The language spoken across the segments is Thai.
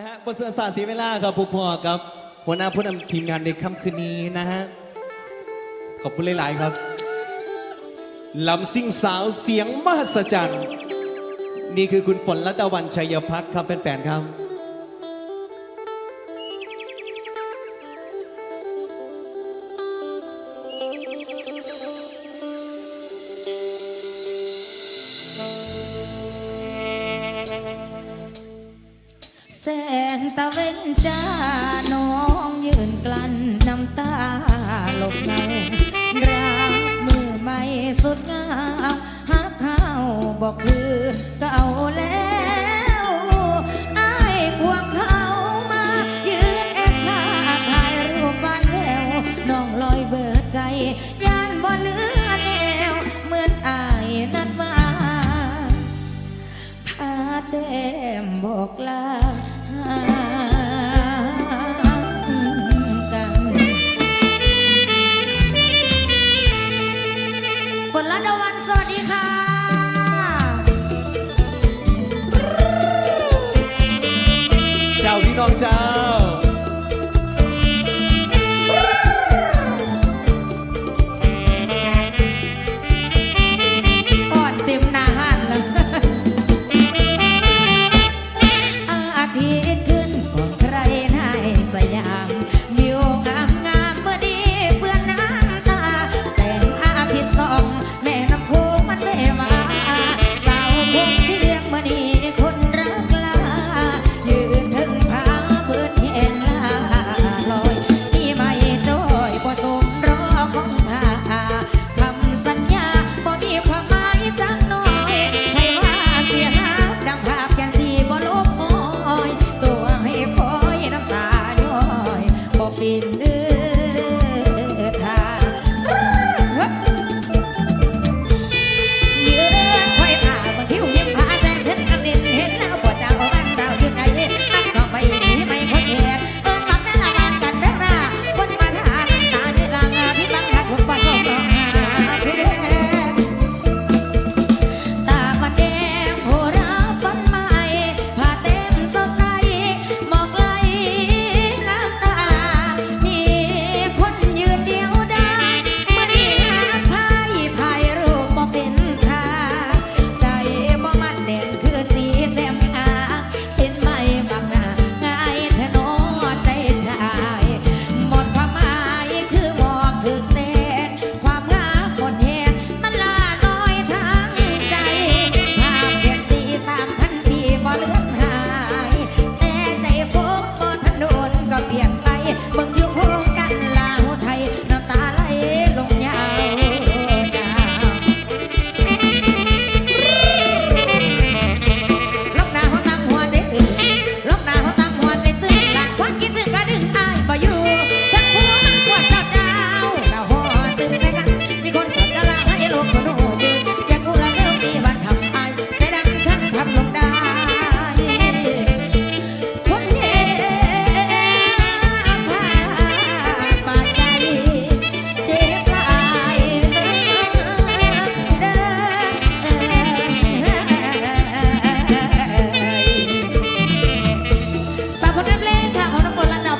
ะฮะบทสนทนาสีเวลาครับผู้พ่อครับ หัวหน้าผู้นำทีมงานในค่ำคืนนี้นะฮะ ขอบคุณหลาย ๆ ครับลำซิ่งสาวเสียงมหัศจรรย์ นี่คือคุณฝนรัตวันชัยพักครับแฟนๆครับ แสงตะเวนจ้าน้องยืนกลั้นน้ำตาหลบเงาราบมือไม่สุดงาหักเข้าบอกคือเก่าแล้วอาควงเขามายืนแอบถ่ายรูปบ้นแววน้องลอยเบิดใจยานบ่เลือแนวเหมือนอานัดมาพาเต็มบอกลา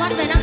Ramón, ven a...